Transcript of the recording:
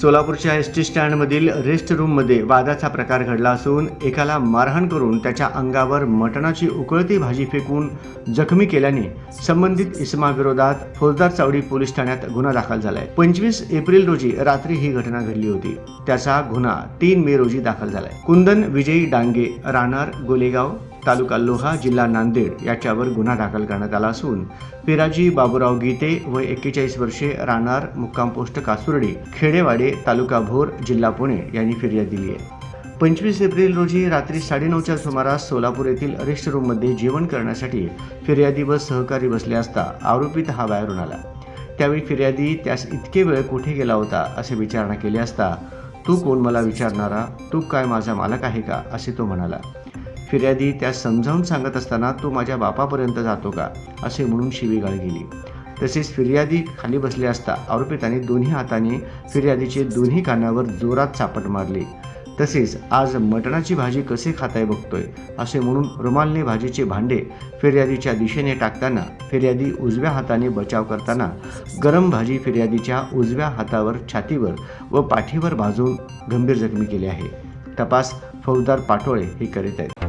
सोलापूरच्या S T स्टँडमधील rest रूममध्ये वादाचा प्रकार घडला असून एकाला मारहाण करून त्याच्या अंगावर मटणाची उकळती भाजी फेकून जखमी केल्याने संबंधित इसमाविरोधात फौजदार चावडी पोलीस ठाण्यात गुन्हा दाखल झालाय. पंचवीस एप्रिल रोजी रात्री ही घटना घडली होती. त्याचा गुन्हा तीन मे रोजी दाखल झालाय. कुंदन विजयी डांगे राहणार गोलेगाव तालुका लोहा जिल्हा नांदेड याच्यावर गुन्हा दाखल करण्यात आला असून पिराजी बाबूराव गीते व एक्केचाळीस वर्षे राहणार मुक्काम पोस्ट कासुर्डी खेडेवाडे तालुका भोर जिल्हा पुणे यांनी फिर्याद दिली आहे. पंचवीस एप्रिल रोजी रात्री साडेनऊच्या सुमारास सोलापूर येथील रेस्ट रूममध्ये जेवण करण्यासाठी फिर्यादी व सहकारी बसले असता आरोपीत हा बाहेरून आला. त्यावेळी फिर्यादी त्यास इतके वेळ कुठे गेला होता असे विचारणा केली असता तू कोण मला विचारणारा? तू काय माझा मालक आहे का? असे तो म्हणाला. फिर्यादी त्यास समजावून सांगत असताना तो माझ्या बापापर्यंत जातो का असे म्हणून शिवीगाळ गेली. तसेच फिर्यादी खाली बसले असता आरोपितांनी दोन्ही हाताने फिर्यादीचे दोन्ही कानावर जोरात चापट मारली. तसेच आज मटणाची भाजी कसे खाताय बघतोय असे म्हणून रुमालने भाजीचे भांडे फिर्यादीच्या दिशेने टाकताना फिर्यादी उजव्या हाताने बचाव करताना गरम भाजी फिर्यादीच्या उजव्या हातावर छातीवर व पाठीवर भाजून गंभीर जखमी केले आहे. तपास फौजदार पाटोळे हे करीत आहेत.